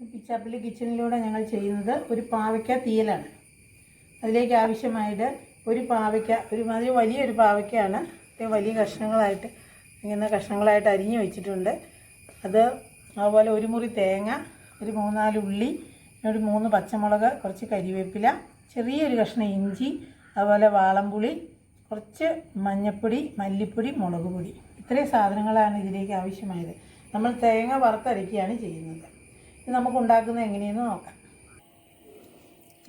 പിച്ചാപ്പിളി കിച്ചണിലൂടെ ഞങ്ങൾ ചെയ്യുന്നത് ഒരു പാവയ്ക്ക തീയലാണ്. അതിലേക്ക് ആവശ്യമായിട്ട് ഒരു പാവയ്ക്ക ഒരുമാതിരി വലിയൊരു പാവയ്ക്കയാണ്. വലിയ കഷ്ണങ്ങളായിട്ട് ഇങ്ങനെ കഷ്ണങ്ങളായിട്ട് അരിഞ്ഞു വെച്ചിട്ടുണ്ട്. അത് അതുപോലെ ഒരു മുറി തേങ്ങ ഒരു മൂന്നാൽ ഉള്ളി ഒരു മൂന്ന് പച്ചമുളക് കുറച്ച് കരിവേപ്പില ചെറിയൊരു കഷ്ണം ഇഞ്ചി അതുപോലെ വാളംപുളി കുറച്ച് മഞ്ഞൾപ്പൊടി മല്ലിപ്പൊടി മുളക് പൊടി. ഇത്രയും സാധനങ്ങളാണ് ഇതിലേക്ക് ആവശ്യമായത്. നമ്മൾ തേങ്ങ വറുത്തരയ്ക്കുകയാണ് ചെയ്യുന്നത്. ഇത് നമുക്ക് ഉണ്ടാക്കുന്നത് എങ്ങനെയെന്ന് നോക്കാം.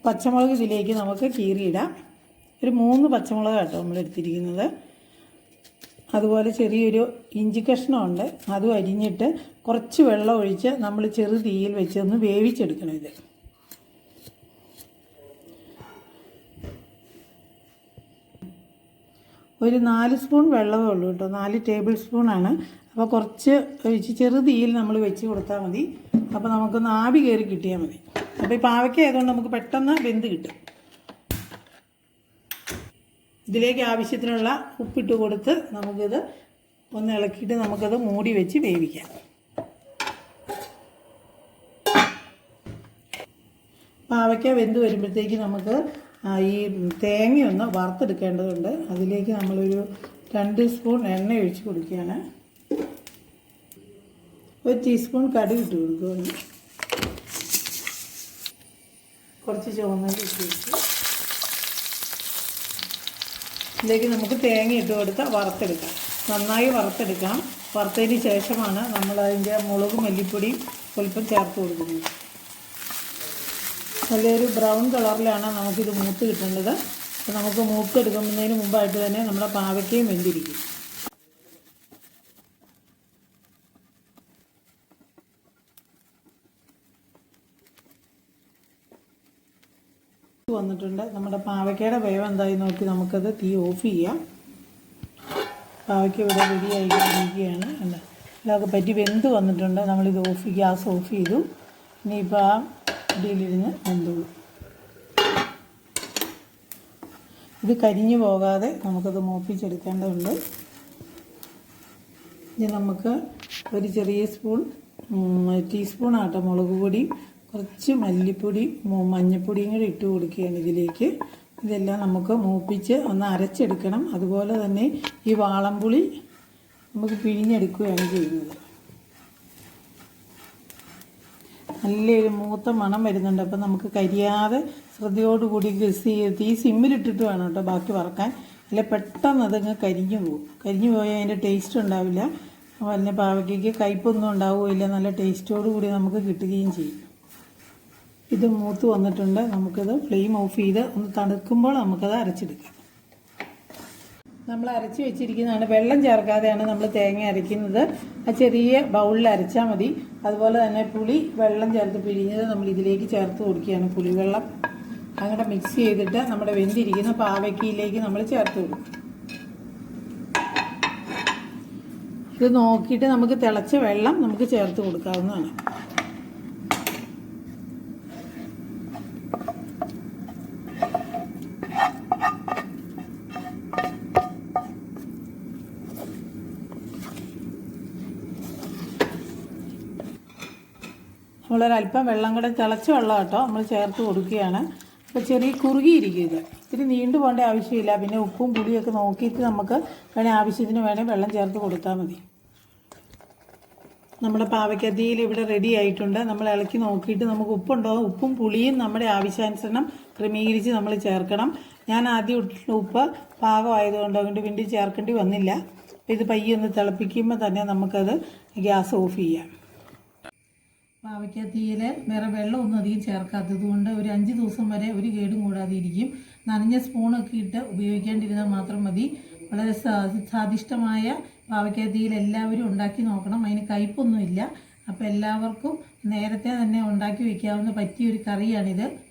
പച്ചമുളക് ഇതിലേക്ക് നമുക്ക് കീറിയിടാം. ഒരു മൂന്ന് പച്ചമുളക് കേട്ടോ നമ്മൾ എടുത്തിരിക്കുന്നത്. അതുപോലെ ചെറിയൊരു ഇഞ്ചി കഷ്ണമുണ്ട്. അതും അരിഞ്ഞിട്ട് കുറച്ച് വെള്ളം ഒഴിച്ച് നമ്മൾ ചെറു തീയിൽ വെച്ച് ഒന്ന് വേവിച്ചെടുക്കണം ഇത്. ഒരു നാല് സ്പൂൺ വെള്ളമേ ഉള്ളൂ കേട്ടോ. നാല് ടേബിൾ സ്പൂണാണ്. അപ്പോൾ കുറച്ച് ഒഴിച്ച് ചെറു തീയിൽ നമ്മൾ വെച്ച് കൊടുത്താൽ മതി. അപ്പോൾ നമുക്കൊന്ന് ആവി കയറി കിട്ടിയാൽ മതി. അപ്പോൾ ഈ പാവയ്ക്ക ആയതുകൊണ്ട് നമുക്ക് പെട്ടെന്ന് വെന്ത് കിട്ടും. ഇതിലേക്ക് ആവശ്യത്തിനുള്ള ഉപ്പിട്ട് കൊടുത്ത് നമുക്കിത് ഒന്ന് ഇളക്കിയിട്ട് നമുക്കത് മൂടി വെച്ച് വേവിക്കാം. പാവയ്ക്ക വെന്ത് വരുമ്പോഴത്തേക്ക് നമുക്ക് ഈ തേങ്ങയൊന്ന് വറുത്തെടുക്കേണ്ടതുണ്ട്. അതിലേക്ക് നമ്മളൊരു രണ്ട് സ്പൂൺ എണ്ണ ഒഴിച്ച് കൊടുക്കുകയാണ്. ഒരു ടീസ്പൂൺ കടുക് ഇട്ട് കുറച്ച് ചുവന്നത് ഇതിലേക്ക് നമുക്ക് തേങ്ങ ഇട്ട് കൊടുത്ത് വറുത്തെടുക്കാം. നന്നായി വറുത്തെടുക്കാം. വറുത്തതിന് ശേഷമാണ് നമ്മൾ അതിന്റെ മുളക് മല്ലിപ്പൊടിയും സ്വല്പം ചേർത്ത് കൊടുക്കുന്നത്. നല്ലൊരു ബ്രൗൺ കളറിലാണ് നമുക്കിത് മൂത്ത് കിട്ടേണ്ടത്. നമുക്ക് മൂത്തെടുക്കുന്നതിന് മുമ്പായിട്ട് തന്നെ നമ്മുടെ പാവയ്ക്കയും വെന്തിരിക്കും. വന്നിട്ടുണ്ട്. നമ്മുടെ പാവയ്ക്കയുടെ വേവ് എന്തായി നോക്കി നമുക്കത് തീ ഓഫ് ചെയ്യാം. പാവയ്ക്ക ഇവിടെ റെഡി ആയിക്കൊണ്ടിരിക്കുകയാണ് അല്ല ഇതൊക്കെ പറ്റി വെന്ത് വന്നിട്ടുണ്ട്. നമ്മളിത് ഓഫ് ഗ്യാസ് ഓഫ് ചെയ്തു. ഇനിയിപ്പോൾ ആ ഇടിയിലിരുന്ന് വെന്തുള്ളൂ ഇത് കരിഞ്ഞു പോകാതെ നമുക്കത് മൂപ്പിച്ചെടുക്കേണ്ടതുണ്ട്. ഇനി നമുക്ക് ഒരു ചെറിയ സ്പൂൺ ആട്ട മുളക് പൊടി കുറച്ച് മല്ലിപ്പൊടി മഞ്ഞൾപ്പൊടിയും കൂടി ഇട്ട് കൊടുക്കുകയാണ് ഇതിലേക്ക്. ഇതെല്ലാം നമുക്ക് മൂപ്പിച്ച് ഒന്ന് അരച്ചെടുക്കണം. അതുപോലെ തന്നെ ഈ വാളംപുളി നമുക്ക് പിഴിഞ്ഞെടുക്കുകയാണ് ചെയ്യുന്നത്. നല്ലൊരു മൂത്ത മണം വരുന്നുണ്ട്. അപ്പം നമുക്ക് കരിയാതെ ശ്രദ്ധയോടുകൂടി തീ സിമ്മിലിട്ടിട്ട് വേണം കേട്ടോ ബാക്കി വറക്കാൻ. അല്ലെ പെട്ടെന്ന് അതങ്ങ് കരിഞ്ഞു പോകും. കരിഞ്ഞു പോയാൽ അതിന്റെ ടേസ്റ്റ് ഉണ്ടാവില്ല. പിന്നെ പാവയ്ക്കയ്ക്ക് കയ്പൊന്നും ഉണ്ടാവുകയില്ല. നല്ല ടേസ്റ്റോടു കൂടി നമുക്ക് കിട്ടുകയും ചെയ്യും. ഇത് മൂത്ത് വന്നിട്ടുണ്ട്. നമുക്കത് ഫ്ലെയിം ഓഫ് ചെയ്ത് ഒന്ന് തണുക്കുമ്പോൾ നമുക്കത് അരച്ചെടുക്കാം. നമ്മൾ അരച്ച് വെച്ചിരിക്കുന്നതാണ്. വെള്ളം ചേർക്കാതെയാണ് നമ്മൾ തേങ്ങ അരയ്ക്കുന്നത്. ആ ചെറിയ ബൗളിൽ അരച്ചാൽ മതി. അതുപോലെ തന്നെ പുളി വെള്ളം ചേർത്ത് പിഴിഞ്ഞത് നമ്മൾ ഇതിലേക്ക് ചേർത്ത് കൊടുക്കുകയാണ് പുളിവെള്ളം. അങ്ങനെ മിക്സ് ചെയ്തിട്ട് നമ്മുടെ വെന്തിരിക്കുന്ന പാവയ്ക്കയിലേക്ക് നമ്മൾ ചേർത്ത് കൊടുക്കും. ഇത് നോക്കിയിട്ട് നമുക്ക് തിളച്ച വെള്ളം നമുക്ക് ചേർത്ത് കൊടുക്കാവുന്നതാണ്. നമ്മളൊരല്പം വെള്ളം കൂടെ തിളച്ച വെള്ളം കേട്ടോ നമ്മൾ ചേർത്ത് കൊടുക്കുകയാണ്. അപ്പോൾ ചെറിയ കുറുകിയിരിക്കും ഇത്. ഇത്തിരി നീണ്ടു പോകേണ്ട ആവശ്യമില്ല. പിന്നെ ഉപ്പും പുളിയൊക്കെ നോക്കിയിട്ട് നമുക്ക് വേണേൽ ആവശ്യത്തിന് വേണേൽ വെള്ളം ചേർത്ത് കൊടുത്താൽ മതി. നമ്മുടെ പാവയ്ക്കത്തിയിൽ ഇവിടെ റെഡി ആയിട്ടുണ്ട്. നമ്മൾ ഇളക്കി നോക്കിയിട്ട് നമുക്ക് ഉപ്പുണ്ടോ? ഉപ്പും പുളിയും നമ്മുടെ ആവശ്യാനുസരണം ക്രമീകരിച്ച് നമ്മൾ ചേർക്കണം. ഞാൻ ആദ്യം ഇട്ടിട്ടുള്ള ഉപ്പ് പാകമായതുകൊണ്ട് അതുകൊണ്ട് വീണ്ടും ചേർക്കേണ്ടി വന്നില്ല. ഇത് പയ്യെ ഒന്ന് തിളപ്പിക്കുമ്പോൾ തന്നെ നമുക്കത് ഗ്യാസ് ഓഫ് ചെയ്യാം. പാവയ്ക്ക തീയിൽ വെള്ളം ഒന്നും അധികം ചേർക്കാത്തത് കൊണ്ട് ഒരു അഞ്ച് ദിവസം വരെ ഒരു കേടും കൂടാതെ ഇരിക്കും. നനഞ്ഞ സ്പൂണൊക്കെ ഇട്ട് ഉപയോഗിക്കേണ്ടിരുന്നാൽ മാത്രം മതി. വളരെ സ്വാ- സ്വാദിഷ്ടമായ പാവയ്ക്ക എല്ലാവരും ഉണ്ടാക്കി നോക്കണം. അതിന് കയ്പൊന്നുമില്ല. അപ്പോൾ എല്ലാവർക്കും നേരത്തെ തന്നെ ഉണ്ടാക്കി വയ്ക്കാവുന്ന പറ്റിയൊരു കറിയാണിത്.